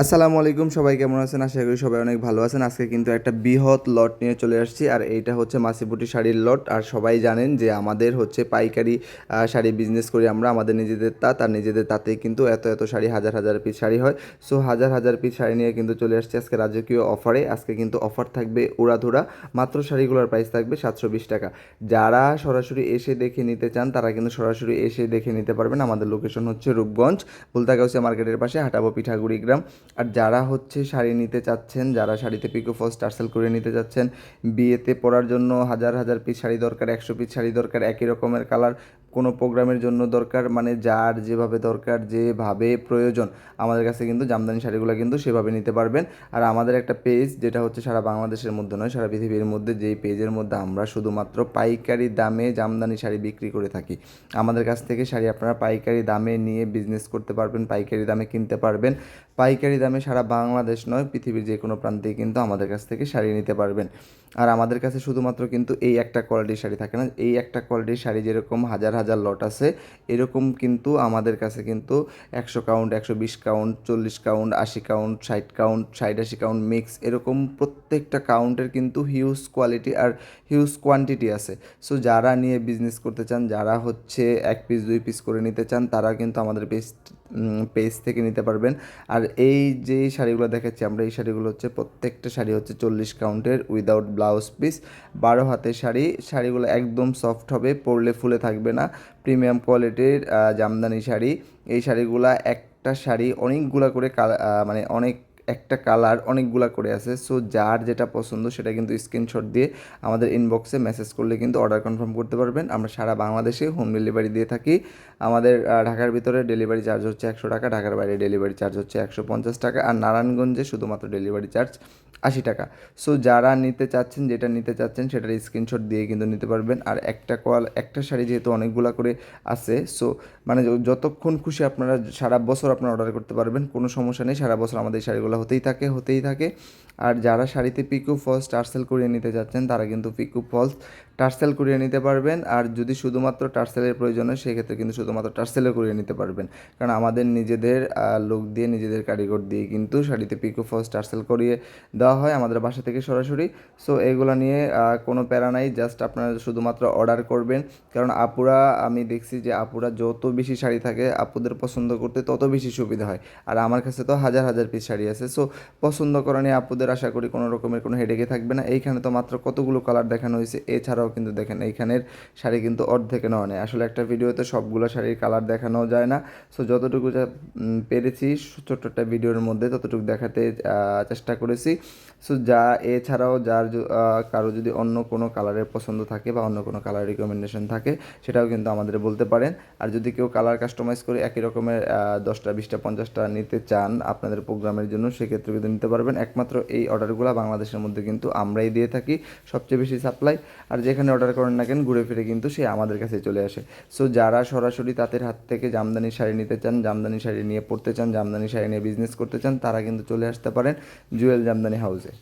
আসসালামু আলাইকুম, সবাই কেমন আছেন? আশা করি সবাই অনেক ভালো আছেন। আজকে কিন্তু একটা বৃহৎ লট নিয়ে চলে আসছি, আর এইটা হচ্ছে মাসিপুটি শাড়ির লট আর সবাই জানেন যে আমাদের হচ্ছে পাইকারি শাড়ি বিজনেস করি আমরা। আমাদের নিজেদের তাঁত আর নিজেদের তাতেই কিন্তু এত এত শাড়ি, হাজার হাজার পিস শাড়ি হয়। সো হাজার হাজার পিস শাড়ি নিয়ে কিন্তু চলে আসছি আজকে রাজকীয় অফারে আজকে কিন্তু অফার থাকবে উড়াধুরা। মাত্র শাড়িগুলোর প্রাইস থাকবে সাতশো বিশ টাকা। যারা সরাসরি এসে দেখে নিতে চান, তারা কিন্তু সরাসরি এসে দেখে নিতে পারবেন। আমাদের লোকেশন হচ্ছে রূপগঞ্জ, বুলতাগাউসিয়া মার্কেটের পাশে হাটাবো পিঠাগুড়ি গ্রাম। আর যারা হচ্ছে শাড়ি নিতে চাচ্ছেন, যারা শাড়িতে পিকো ফলস টার্সেল করে নিতে চাচ্ছেন, বিয়েতে পরার জন্য হাজার হাজার পিস শাড়ি দরকার, একশো পিস শাড়ি দরকার, একই রকমের কালার কোনো প্রোগ্রামের জন্য দরকার মানে যার যেভাবে দরকার, যেভাবে প্রয়োজন, আমাদের কাছে কিন্তু জামদানি শাড়িগুলো কিন্তু সেভাবে নিতে পারবেন। আর আমাদের একটা পেজ যেটা হচ্ছে সারা বাংলাদেশের মধ্যে নয়, সারা পৃথিবীর মধ্যে যেই পেজের মধ্যে আমরা শুধুমাত্র পাইকারি দামে জামদানি শাড়ি বিক্রি করে থাকি। আমাদের কাছ থেকে শাড়ি আপনারা পাইকারি দামে নিয়ে বিজনেস করতে পারবেন, পাইকারি দামে কিনতে পারবেন। পাইকারি দামে সারা বাংলাদেশ নয়, পৃথিবীর যে কোনো প্রান্তেই কিন্তু আমাদের কাছ থেকে শাড়ি নিতে পারবেন। আর আমাদের কাছে শুধুমাত্র কিন্তু এই একটা কোয়ালিটির শাড়ি থাকে না, এই একটা কোয়ালিটির শাড়ি যেরকম হাজার হাজার লট আছে। এরকম কিন্তু আমাদের কাছে কিন্তু একশো কাউন্ট একশো বিশ কাউন্ট চল্লিশ কাউন্ট আশি কাউন্ট ষাট কাউন্ট ষাট আশি কাউন্ট মিক্স এরকম প্রত্যেকটা কাউন্টের কিন্তু হিউজ কোয়ালিটি আর হিউজ কোয়ান্টিটি আছে। সো যারা নিয়ে বিজনেস করতে চান, যারা হচ্ছে এক পিস দুই পিস করে নিতে চান, তারা কিন্তু আমাদের পেজ পেজ থেকে নিতে পারবেন। আর এই যে শাড়িগুলো দেখাচ্ছি, আমরা এই শাড়িগুলো হচ্ছে প্রত্যেকটা শাড়ি হচ্ছে চল্লিশ কাউন্টের উইদাউট ব্লাউজ পিস বারো হাতের শাড়ি, শাড়িগুলো একদম সফট হবে, পরলে ফুলে থাকবে না। প্রিমিয়াম কোয়ালিটির জামদানি শাড়ি। এই শাড়িগুলো একটা শাড়ি অনেকগুলো করে মানে অনেক একটা কালার অনেকগুলা করে আছে। সো যার যেটা পছন্দ সেটা কিন্তু স্ক্রিনশট দিয়ে আমাদের ইনবক্সে মেসেজ করলে কিন্তু অর্ডার কনফার্ম করতে পারবেন। আমরা সারা বাংলাদেশে হোম ডেলিভারি দিয়ে থাকি। আমাদের ঢাকার ভিতরে ডেলিভারি চার্জ হচ্ছে একশো টাকা, ঢাকার বাইরে ডেলিভারি চার্জ হচ্ছে একশো পঞ্চাশ টাকা আর নারায়ণগঞ্জে শুধুমাত্র ডেলিভারি চার্জ আশি টাকা। সো যারা নিতে চাচ্ছেন, যেটা নিতে চাচ্ছেন সেটার স্ক্রিনশট দিয়ে কিন্তু নিতে পারবেন। আর একটা কল একটা শাড়ি যেহেতু অনেকগুলা করে আছে সো মানে যতক্ষণ খুশি আপনারা সারা বছর আপনারা অর্ডার করতে পারবেন, কোনো সমস্যা নেই। সারা বছর আমাদের এই শাড়িগুলো হতেই থাকে হতেই থাকে। আর যারা শাড়িতে পিকু ফলস টার্সেল করিয়ে নিতে চাচ্ছেন তারা কিন্তু পিকু ফলস টার্সেল করিয়ে নিতে পারবেন। আর যদি শুধুমাত্র টার্সেলের প্রয়োজন হয়, সেক্ষেত্রে কিন্তু শুধুমাত্র টার্সেলও করিয়ে নিতে পারবেন। কারণ আমাদের নিজেদের লোক দিয়ে, নিজেদের কারিগর দিয়ে কিন্তু শাড়িতে পিকু ফলস টার্সেল করিয়ে দেওয়া হয় আমাদের বাসা থেকে সরাসরি। সো এগুলো নিয়ে কোনো প্যারা নাই জাস্ট আপনারা শুধুমাত্র অর্ডার করবেন। কারণ আপুরা, আমি দেখছি যে আপুরা যত বেশি শাড়ি থাকে, আপুদের পছন্দ করতে তত বেশি সুবিধা হয়। আর আমার কাছে তো হাজার হাজার পিস শাড়ি আছে। সো পছন্দ করা নিয়ে আপুদের আশা করি কোনো রকমের কোনো হেডেকে থাকবে না। এইখানে তো মাত্র কতগুলো কালার দেখানো হয়েছে, এছাড়াও কিন্তু দেখেন এইখানের শাড়ি কিন্তু অর্ধেকে নেওয়া নেই। আসলে একটা ভিডিওতে সবগুলো শাড়ির কালার দেখানো যায় না। সো যতটুকু যা পেরেছি, ছোট্ট একটা ভিডিওর মধ্যে ততটুকু দেখাতে চেষ্টা করেছি। সো যা, এছাড়াও যার কারও যদি অন্য কোনো কালারের পছন্দ থাকে বা অন্য কোনো কালার রিকমেন্ডেশন থাকে, সেটাও কিন্তু আমাদের বলতে পারেন। আর যদি কেউ কালার কাস্টমাইজ করে একই রকমের দশটা, বিশটা, পঞ্চাশটা নিতে চান আপনাদের প্রোগ্রামের জন্য সেক্ষেত্রে কিন্তু নিতে পারবেন। একমাত্র এই অর্ডারগুলো বাংলাদেশের মধ্যে কিন্তু আমরাই দিয়ে থাকি, সবচেয়ে বেশি সাপ্লাই আর যেখানে অর্ডার করেন না কেন, ঘুরে ফিরে কিন্তু সে আমাদের কাছে চলে আসে। সো যারা সরাসরি তাদের হাত থেকে জামদানি শাড়ি নিতে চান, জামদানি শাড়ি নিয়ে পড়তে চান, জামদানি শাড়ি নিয়ে বিজনেস করতে চান, তারা কিন্তু চলে আসতে পারেন জুয়েল জামদানি হাউসে